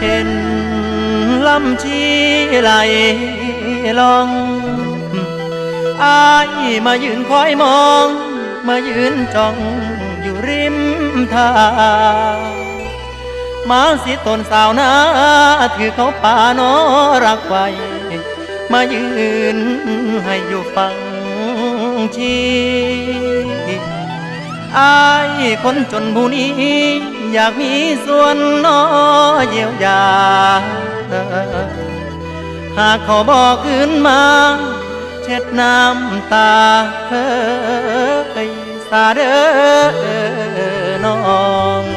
เห็นลำชีไหลลองอายมายืนคอยมอง มายืนจ้องอยู่ริมทางมาสิตนสาวนาถือเขาป่านอรักไว้มายืนให้อยู่ฟังชีอายคนจนผู้นี้ อยากมีส่วนน้อเยียวยา หากเขาบอกขึ้นมา เช็ดน้ำตาเฮ้ยสาเด้อน้อง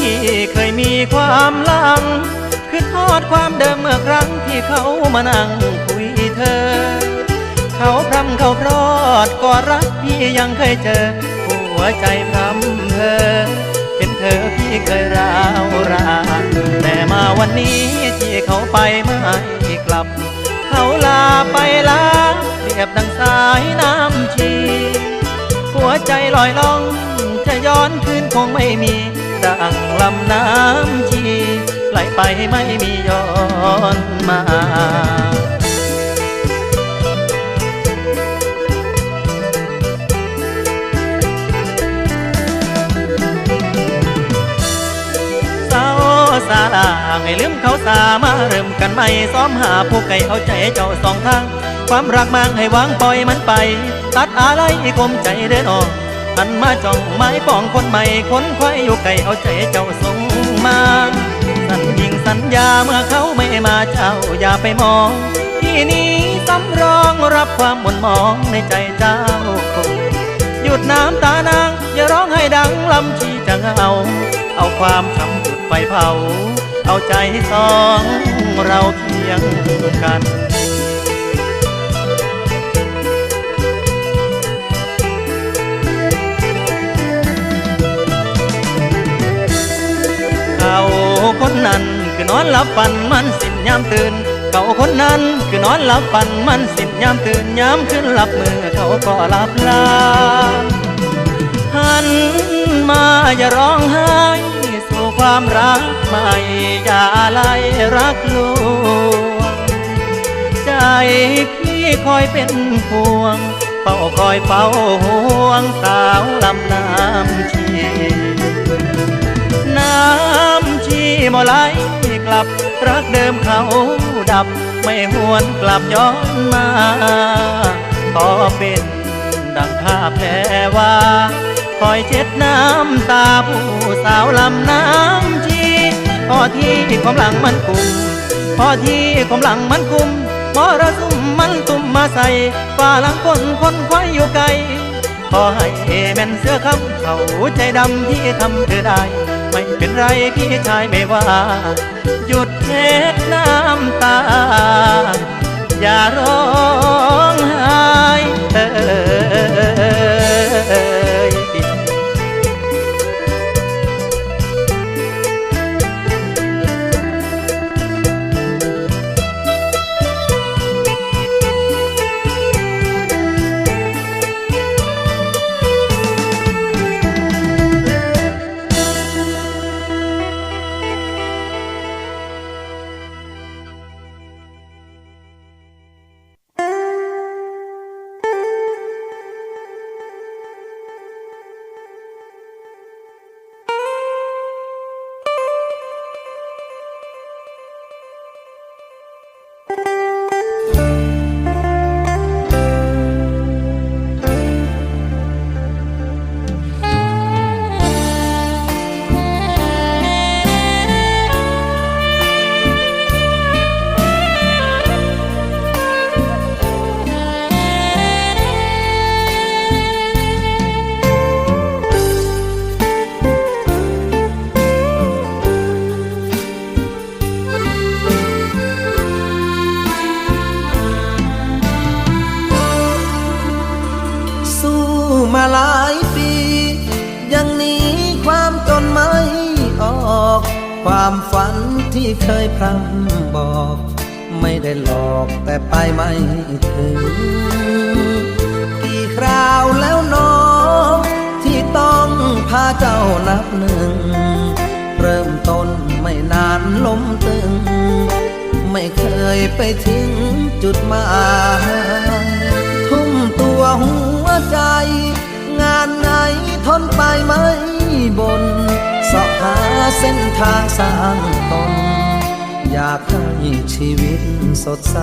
ที่เคยมีความลังคือทอดความเดิมเมื่อครั้งที่เขามานั่งคุยเธอ เขาพรำเขาพรอดก็รักพี่ยังเคยเจอ หัวใจพรำเธอ เป็นเธอพี่เคยราวรานแต่มาวันนี้ที่เขาไปไม่กลับ เขาลาไปลาเรียบดังสายน้ำชี หัวใจลอยล่องจะย้อนคืนคงไม่มี ดังลำน้ำชีไหลไปไม่มีย้อนมาสาวสาลาให้ลืมเขาสามาเริ่มกันใหม่ซ้อมหาผู้ไก่เอาใจเจ้าสองทาง ความรักมางให้วางปล่อยมันไป ตัดอะไรคมใจเดินออก หันมาจ้องไม้ปองคนใหม่คนควายอยู่ไก่เอาใจเจ้าส่งมาสัญญิงสัญญาเมื่อเขาไม่มาเจ้าอย่าไปมอง ที่นี้สำรองรับความหม่นหมองในใจเจ้าคงหยุดน้ำตานางอย่าร้องให้ดังลำชีจะเหงาเอาความช้ำจุดไฟเผา เอาใจสองเราเคียงกัน คนนั้น คือนอนหลับฝันมันสิ้นยามตื่น เขาคนนั้น คือนอนหลับฝันมันสิ้นยามตื่นยามขึ้นหลับมือเขาก็หลับลาหันมาอย่าร้องไห้สู่ความรักใหม่อย่าไล่รักลวงใจพี่คอยเป็นห่วงเฝ้าคอยเฝ้าห่วงสาวลำน้ำชีน้ำ บ่ไหลกลับรักเดิมเขาดับ ไม่หวนกลับย้อนมาขอเป็นดังภาพแพรว่าคอยเช็ดน้ำตาผู้สาวลำน้ำชีพอที่ความหลังมันกุมพอที่ความหลังมันกุมมรสุมมันตุ่มมาใส่ฝ่าหลังคนคนควายอยู่ไกลขอให้แม่นเสื้อคำเขาใจดำที่ทำเธอได้ ไม่เป็นไรพี่ชายไม่ว่า หยุดเช็ดน้ำตา อย่าร้อง ความฝันที่เคยพร่ำบอก ไม่ได้หลอกแต่ไปไม่ถึง กี่คราวแล้วน้อง ที่ต้องพาเจ้านับหนึ่ง เริ่มต้นไม่นานล้มตึง ไม่เคยไปถึงจุดหมายทุ่มตัวหัวใจ งานไหนทนไปไม่บนเสาะหาเส้นทางสร้างตน อยากให้ชีวิตสดใส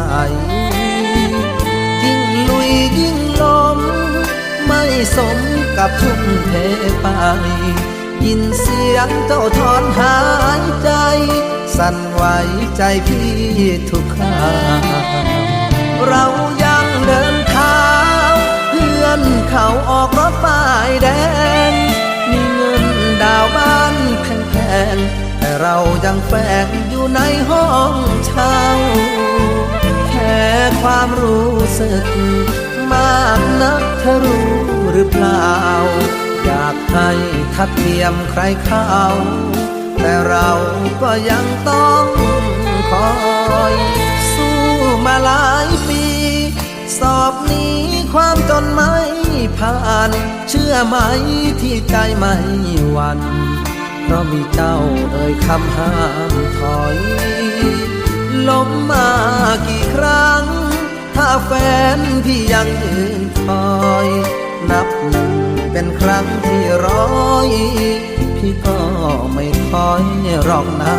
ยิ่งลุยยิ่งล้ม ไม่สมกับทุ่มเทไป ยินเสียงเจ้าถอนหายใจ สั่นไหวใจพี่ทุกคราเรายังเดินเท้าเพื่อนเขาออกรถป้ายแดง เรายังแฝงอยู่ในห้องเช่า แค่ความรู้สึก มากนักเธอรู้หรือเปล่า อยากให้ทัดเทียมใครเข้า แต่เราก็ยังต้องคอย สู้มาหลายปี สอบนี้ความจนไม่ผ่าน เชื่อไหมที่ใจไม่หวั่น เพราะมีเจ้าเอ่ยคำห้ามถอยล้มมากี่ครั้ง ถ้าแฟนพี่ยังยืนคอย นับหนึ่งเป็นครั้งที่ร้อย พี่ก็ไม่คอยหรอกนะ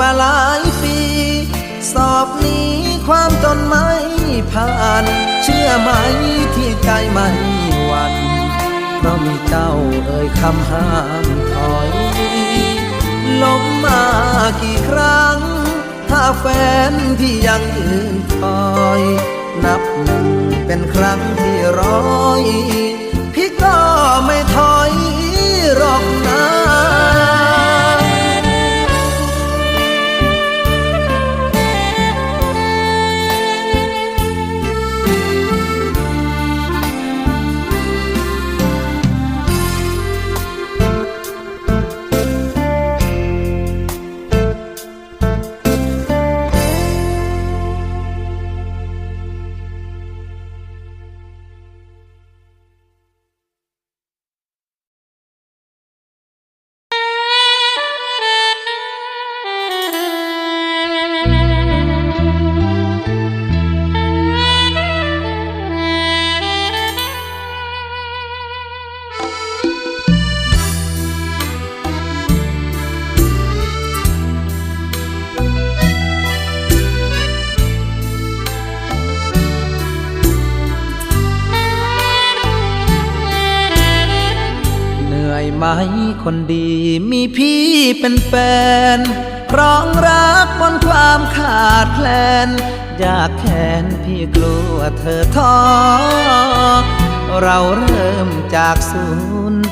มาหลายปี สอบนี้ความจนไม่ผ่าน เชื่อไหมที่ใจไม่หวันเพราะมีเจ้าเอ่ยคำห้ามถอยล้มมากี่ครั้ง ถ้าแฟนที่ยังยืนคอย นับหนึ่งเป็นครั้งที่ร้อย คนดีมีพี่เป็นแฟนครองรักบนความขาดแคลน อยากแค้นพี่กลัวเธอท้อ เราเริ่มจากศูนย์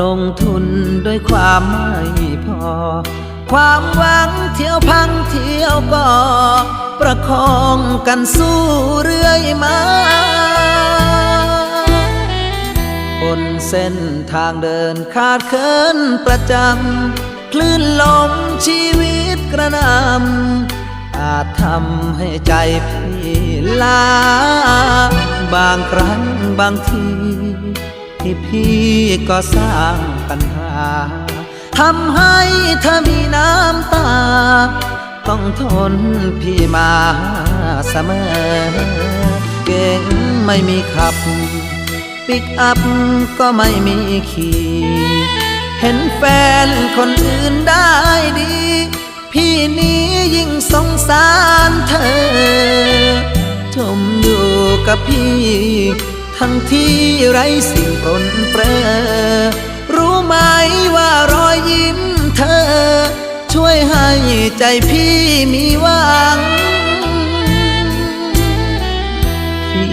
ลงทุนด้วยความไม่พอ ความหวังเที่ยวพังเที่ยวก่อ ประคองกันสู้เรื่อยมา เส้นทางเดินขาดเคินประจำคลื่นลมชีวิตกระนำอาจทำให้ใจพี่ลา บางครั้งบางที ที่พี่ก็สร้างปัญหาทำให้เธอมีน้ำตา ต้องทนพี่มาเสมอ เก่งไม่มีขับ ปิกอัพก็ไม่มีขีเห็นแฟนคนอื่นได้ดี พี่นี้ยิ่งสงสารเธอ จมอยู่กับพี่ ทั้งที่ไรสิ่งปนเปรอรู้ไหมว่ารอยยิ้มเธอ ช่วยให้ใจพี่มีหวัง